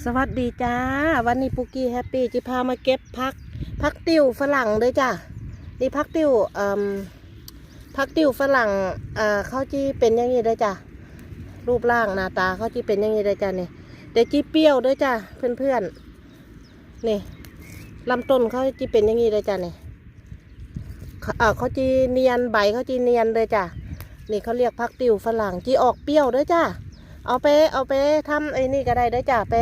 สวัสดีจ้า วันนี้ปุกกี้แฮปปี้จะพามาเก็บพักพักติวฝรั่งเลยจ้านี่พักติวเอ่มพักติวฝรั่งเอ่อเขาจีเป็นอย่างนี้เลยจ้ารูปร่างหน้าตาเขาจีเป็นอย่างนี้เลยจ้าเนี่ยเด็กจีเปรี้ยวด้วยจ้าเพื่อนเพื่อนๆนี่ลำต้นเขาจีเป็นอย่างนี้เลยจ้าเนี่ยเขาอ่าเขาจีเนียนใบเขาจีเนียนเลยจ้านี่เขาเรียกพักติวฝรั่งจีออกเปรี้ยวด้วยจ้า เอาไปเอาไปทำไอ้นี่ก็ได้ได้จ้ะไป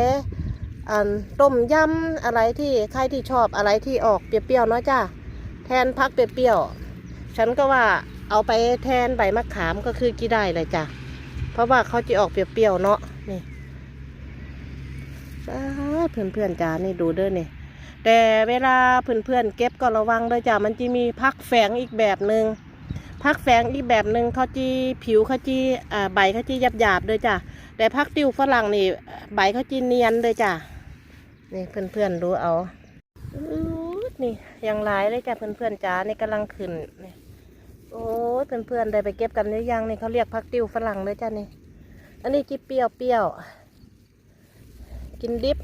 อันต้มยำอะไรที่ใครที่ชอบอะไรที่ออกเปรี้ยวๆเนาะจ้ะแทนพักเปรี้ยวๆฉันก็ว่าเอาไปแทนใบมะขามก็คือกี่ได้เลยจ้ะเพราะว่าเขาจะออกเปรี้ยวๆเนาะนี่เพื่อนๆจ้านี่ดูเด้อนี่ยแต่เวลาเพื่อนๆเก็บก็ระวังเลยจ้ะมันจะมีพักแฝงอีกแบบหนึ่งพักแฝงอีกแบบหนึ่งเขาจีผิวเขาจีใบเขาจีหยาบหยาบๆเลยจ้ะ แต่พักติวฝรั่งนี่ ใบเขาจีเนียนเลยจ้ะ นี่เพื่อนเพื่อนๆดูเอาอนี่ยังหลายเลยจ้ะเพื่อนเพื่อนๆจ้านี่กำลังขึ้นนี่โอ้เพื่อนเพื่อนๆได้ไปเก็บกันหรือยังนี่เขาเรียกพักติวฝรั่งเลยจ้ะนี่ อันนี้จีเปรี้ยวเปรี้ยวกินดิบ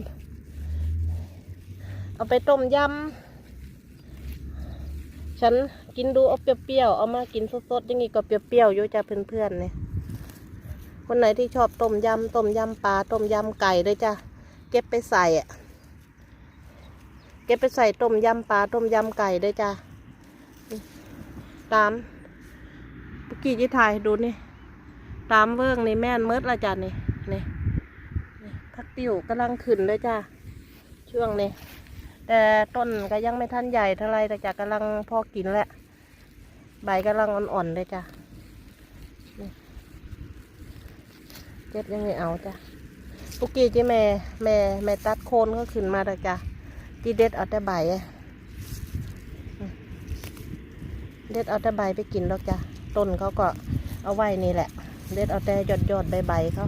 เอาไปต้มยำฉันกินดูเอาเปรี้ยวๆเอามากินสดๆอย่างงี้ก็เปรี้ยวๆอยู่จ้ะเพื่อนๆเนี่ย คนไหนที่ชอบต้มยำต้มยำปลาต้มยำไก่เลยจ้ะเก็บไปใส่อะเก็บไปใส่ต้มยำปลาต้มยำไก่เลยจ้ะตามปุกกี้จะถ่ายดูนี่ตามเวิ้งนี่แม่นเมิดละจ้ะนี่นี่นี่พักติ๋วกำลังขึ้นเลยจ้ะช่วงนี้แต่ต้นก็ยังไม่ทันใหญ่เท่าไรแต่จะกำลังพอกินแหละใบกำลังอ่อนๆเลยจ้ะ เจ็บยังไม่เอาจ้ะปุกกี้จีแม่แม่แม่ตัดโคนก็ขึ้นมาแล้วจ้ะจีเด็ดเอาแต่ใบเด็ดเอาแต่ใบไปกินแล้วจ้ะต้นเขาก็เอาไว้นี่แหละ เด็ดเอาแต่ยอดยอดใบใบเขา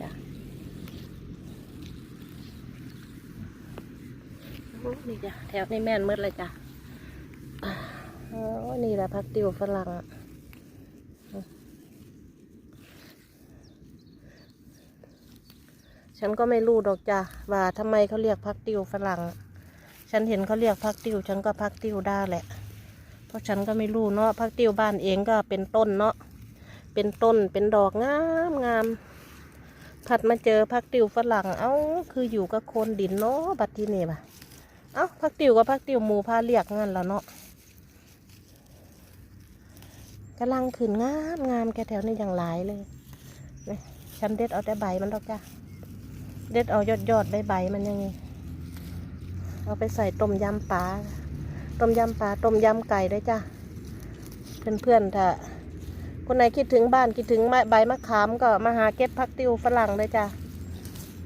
จ้ะนี่จ้ะแถวนี้แม่นมืดเลยจ้ะอ่าโอ้นี่แหละพักติวฝรั่งอะ ฉันก็ไม่รู้ดอกจ้ะว่าทำไมเขาเรียกพักติวฝรั่ง ฉันเห็นเขาเรียกพักติว ฉันก็พักติวได้แหละ เพราะฉันก็ไม่รู้เนาะพักติวบ้านเองก็เป็นต้นเนาะ เป็นต้นเป็นดอกงามงามผัดมาเจอพักติวฝรั่ง เอ้า คืออยู่กับโคนดินเนาะบัดที่นี่ป่ะเอ้าพักติวกับพักติวหมูพาเรียกงั้นแล้วเนาะกำลังขึ้นงามงามแกแถวนี้อย่างหลายเลย ฉันเด็ดเอาแต่ใบมันดอกจ้ะ เด็ดเอายอดยอดใบใบมันอยังไงเอาไปใส่ต้มยำปลาต้มยำปลาต้มยำไก่ได้จ้ะเพื่อนเพื่อนถ้าคนไหนคิดถึงบ้านคิดถึงใบมะขามก็มาหาเก็บพักติวฝรั่งเลยจ้ะ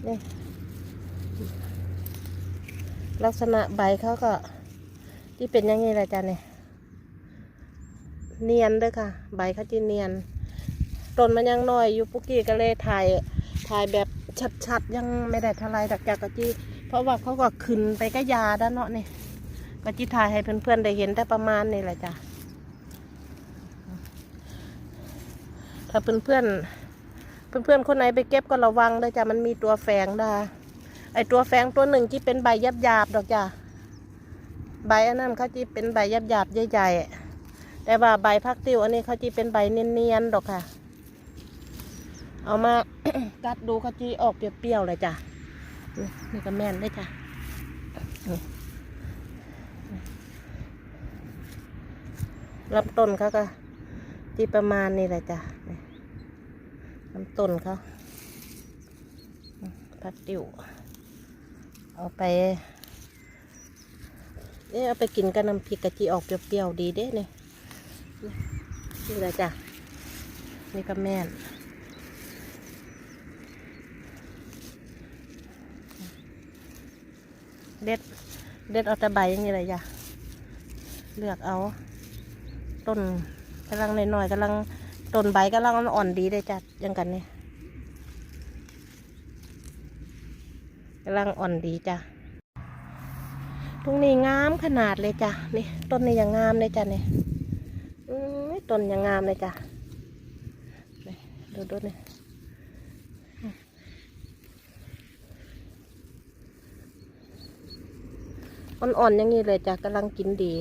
นี่ลักษณะใบเขาก็ ที่เป็นยังไงล่ะจ๊ะเนี่ยเนียนเด้วยค่ะ ใบเขาจีเนียนต้นมันยังน้อยอยู่ปุกี้ก็เลยถ่ายถ่ายแบบ ชัดๆ ยังไม่ได้ทลายดักจากกะจีเพราะว่าเขาก็ขึ้นไปก็ยาด้านเนาะนี่กะจีถ่ายให้เพื่อนๆได้เห็นแต่ประมาณนี้แหละจ้ะถ้าเพื่อนๆเพื่อนๆคนไหนไปเก็บก็ระวังเลยจ้ะมันมีตัวแฝงดาไอตัวแฝงตัวหนึ่งที่เป็นใบยับยาบดอกจ้ะใบอันนั้นเขาจีเป็นใบยับยาบใหญ่ๆแต่ว่าใบพักติวอันนี้เขาจีเป็นใบเนียนๆดอกค่ะ เอามากัดดูเขาจีออกเปรี้ยวๆเลยจ้ะนี่ก็แม่นเลยจ้ะนี่ลำต้นเขาก็จีประมาณนี้แหละจ้ะนี่ลำต้นเขาพักติวเอาไปเนี่ยเอาไปกินกับน้ำพริกกะทิออกเปรี้ยวๆดีเด้เนี่ยนี่แหละจ้ะนี่ก็แม่น เด็ด เด็ดเอาแต่ใบอย่างนี้เลยจ้ะเลือกเอา ต้นกำลังน้อยๆกำลังต้นใบกำลังอ่อนดีเลยจ้ะยังกันเนี่ยกำลังอ่อนดีจ้ะตรงนี้งามขนาดเลยจ้ะนี่ต้นนี้ยังงามเลยจ้ะนี่อืมต้นยังงามเลยจ้ะดูดูนี่ อ่อนๆอย่างนี้เลยจ้ะกำลังกินดี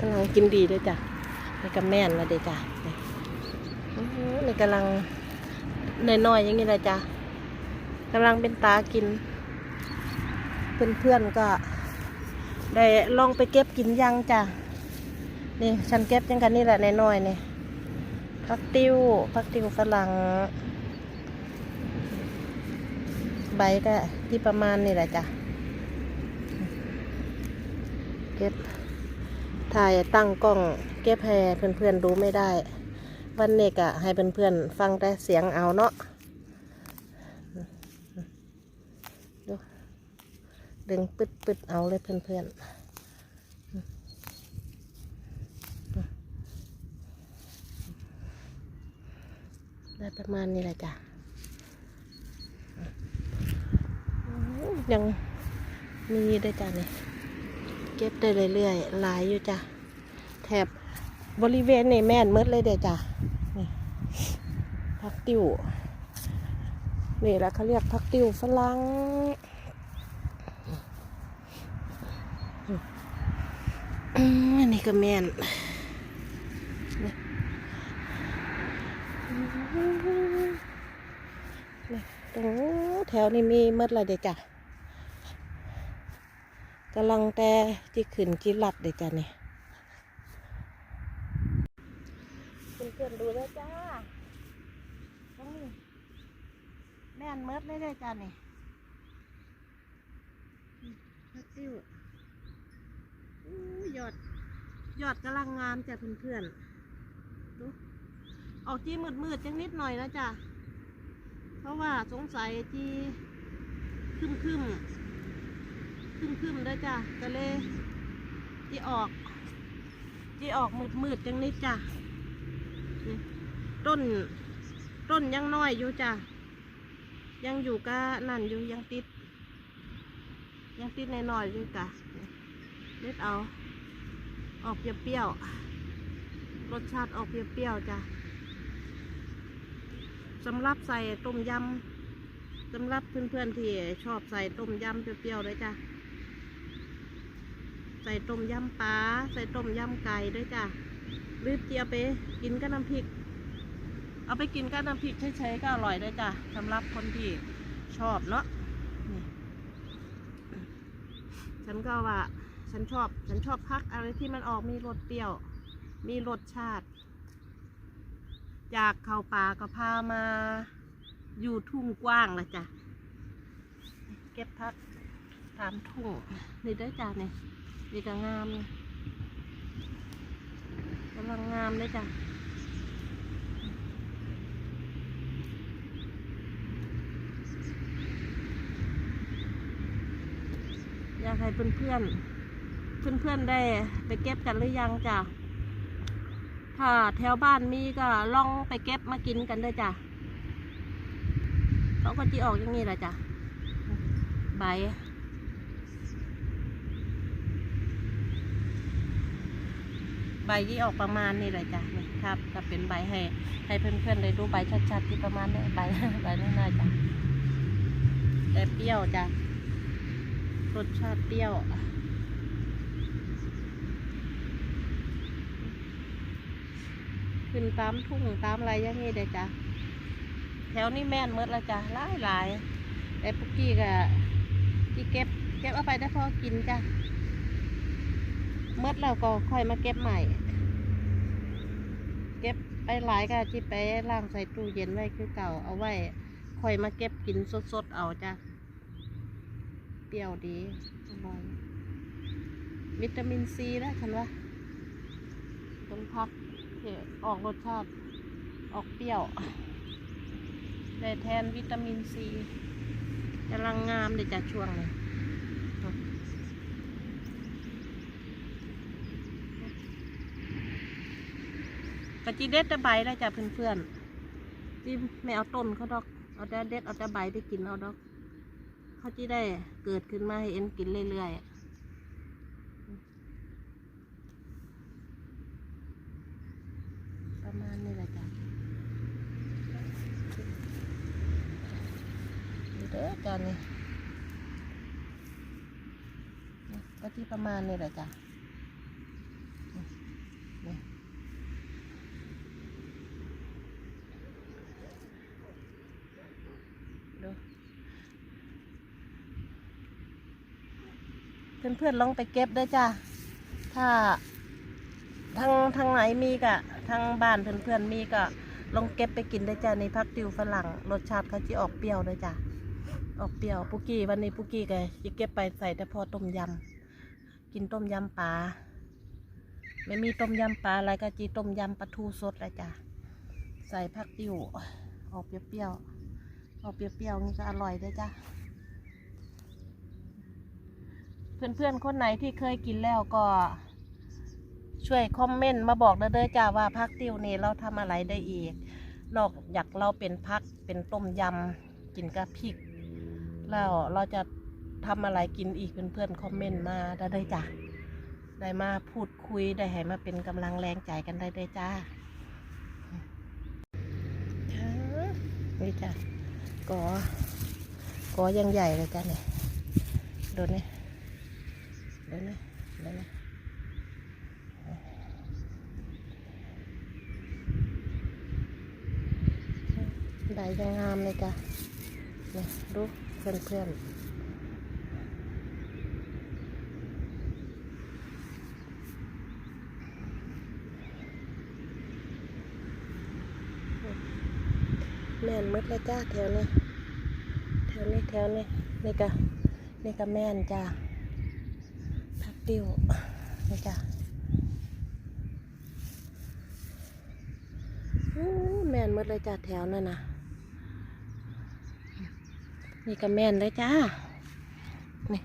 กำลังกินดีด้วยจ้ะในี่ก็แม่นแล้วเด้จ้ะนี่อื้อหือนี่กำลัง น้อยๆอย่างนี้เลยจ้ะกำลังเป็นตากิน เพื่อนๆก็ได้ลองไปเก็บกินยังจ้ะนี่ฉันเก็บยังกันนี่แหละน้อยๆนี่พักติ้วพักติ้วฝรั่งใบก็ที่ประมาณนี่แหละจ้ะ เก็บถ่ายตั้งกล้องเก็บให้เพื่อนๆดูไม่ได้ วันนี้ก็ให้เพื่อนๆฟังแต่เสียงเอาเนาะดูดึงปึ๊ดปึดเอาเลยเพื่อนๆได้ประมาณนี้แหละจ้ะ ยังมีได้จ้ะนี่เก็บได้เรื่อยๆ หลายอยู่จ้ะ แถบ บริเวณนี่แม่นมืดเลยเด้อจ้ะนี่พักติวนี่แหละเขาเรียกพักติวฝรั่งอันนี้ก็แม่นนี่ตรงแถวนี้มีมืดเลยเด้อจ้ะกำลังแต่ที่ขึ้นจีรัดเลยจ้ะนี่เพื่อนๆ ดูแล้วจ้าตรงนี้แม่นเมิดเลยเลยจ้ะนี่พักติ้วอู้ยอด ยอดกำลังงามจ้ะเพื่อนๆดูออกจีมืดๆจังนิดหน่อยนะจ้ะเพราะว่าสงสัยจีคึมคึมๆขึ้นขึ้นได้จ้ะก็เลยจีออกจีออกมืดมืดๆจังนิดจ้ะ ต้น ต้นยังน้อยอยู่จ้ะ ยังอยู่ก็นั่นอยู่ยังติด ยังติดในน้อยอยู่จ้ะนี่นิดเอา ออกเปรี้ยวๆรสชาติออกเปรี้ยวๆจ้ะสำหรับใส่ต้มยำสำหรับเพื่อนๆที่ชอบใส่ต้มยำเปรี้ยวๆเลยจ้ะใส่ต้มยำปลาใส่ต้มยำไก่ด้วยจ้ะ หรือจะเอาไปกินกับน้ำพริก เอาไปกินกับน้ำพริกเฉยๆก็อร่อยด้วยจ้ะสำหรับคนที่ชอบเนาะนี่ฉันก็ว่าฉันชอบฉันชอบพักอะไรที่มันออกมีรสเปรี้ยว มีรสชาติจากเข้าป่าก็พามาอยู่ทุ่งกว้างละจ้ะ เก็บพักตามทุ่งนี่ได้จ้ะเนี่ยนี่ก็งามเลยำลังงามเลยจ้ะอยากให้เพื่อนเพื่อนเพื่อนเพื่อนได้ไปเก็บกันหรือยังจ้ะถ้าแถวบ้านมีก็ลองไปเก็บมากินกันเลยจ้ะเขาก็จีออกอย่างนี้แหละจ้ะใบ ใบยี่ออกประมาณนี้เลยจ้ะนี่ครับก็เป็นใบให้ให้เพื่อนๆได้ดูใบชัดๆที่ประมาณนี้ใบใบน้อยๆจ้ะแต่เปรี้ยวจ้ะรสชาติเปรี้ยวขึ้นตามทุ่งตามอะไรอย่างนี้เด้จ้ะแถวนี้แม่นเมดและจ้ะหลายหลายๆแต่ปุกกี้ก็ที่เก็บเก็บเอาไปได้พอกินจ้ะ เมื่อเราก็ค่อยมาเก็บใหม่ เก็บไปหลายก็ที่ไปล่างใส่ตู้เย็นไว้คือเก่าเอาไว้ค่อยมาเก็บกินสดๆเอาจ้ะ เปรี้ยวดีอร่อยวิตามินซีนะฉันว่าเป็นพักที่ออกรสชาติออกเปรี้ยวได้แทนวิตามินซีกำลังงามเลยจ้ะช่วงนี้ กะจิเด็ดตะใบแล้วจ้ะเพื่อนจิ้มไม่เอาต้นเขาดอก เอาแต่เด็ดเอาแต่ใบไปกินเอาดอก เขาจะได้เกิดขึ้นมาให้เอ็นกินเรื่อยๆประมาณนี้แหละจ้ะดูเด้อจานนี้นี่ก็ที่ประมาณนี้แหละจ้ะนี่นี่ดู เพื่อนๆลองไปเก็บด้วยจ้ะถ้าทางทางไหนมีกะทางบ้านเพื่อนๆมีก็ลองเก็บไปกินได้จ้ะในพักติวฝรั่งรสชาติเขาจะออกเปรี้ยวด้วยจ้ะออกเปรี้ยวปุกี้วันนี้ปุกกี้ก็จะเก็บไปใส่แต่พอต้มยำกินต้มยำปลาไม่มีต้มยำปลาอะไรก็จีต้มยำปลาทูสดเลยจ้ะใส่ผักติวออกเปรี้ยวๆออกเปรี้ยวๆนี่ก็อร่อยด้วยจ้ะ เพื่อนๆคนไหนที่เคยกินแล้วก็ช่วยคอมเมนต์มาบอกเด้อจ้าว่าพักติวนี่เราทำอะไรได้อีก นอกจากเราเป็นพักเป็นต้มยำกินกับพริก แล้วเราจะทำอะไรกินอีกเพื่อนๆคอมเมนต์มาได้เลยจ้าได้มาพูดคุยได้ให้มาเป็นกำลังแรงใจกันได้เลยจ้านี่จ้ะกอ กอยังใหญ่เลยจ้าเนี่ยดูนี่เดี๋ย วนะเดี๋ยวนะได้ยังงามเลยจ้ะนี่ดูเพื่อนเพื่อนแม่นมืดเลยจ้าแถวนี้แถวนี้แถวนี้นี่กะนี่กะแม่นจ้า ติ้วนี่จ้ะอู้แม่นมดเลยจ้ะแถวนั่นนะนี่ก็แม่นเลยจ้า นี่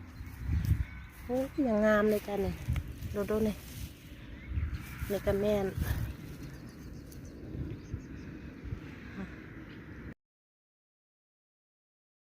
โอ้ยยังงามเลยจ้ะนี่ดูดูนี่นี่ก็แม่น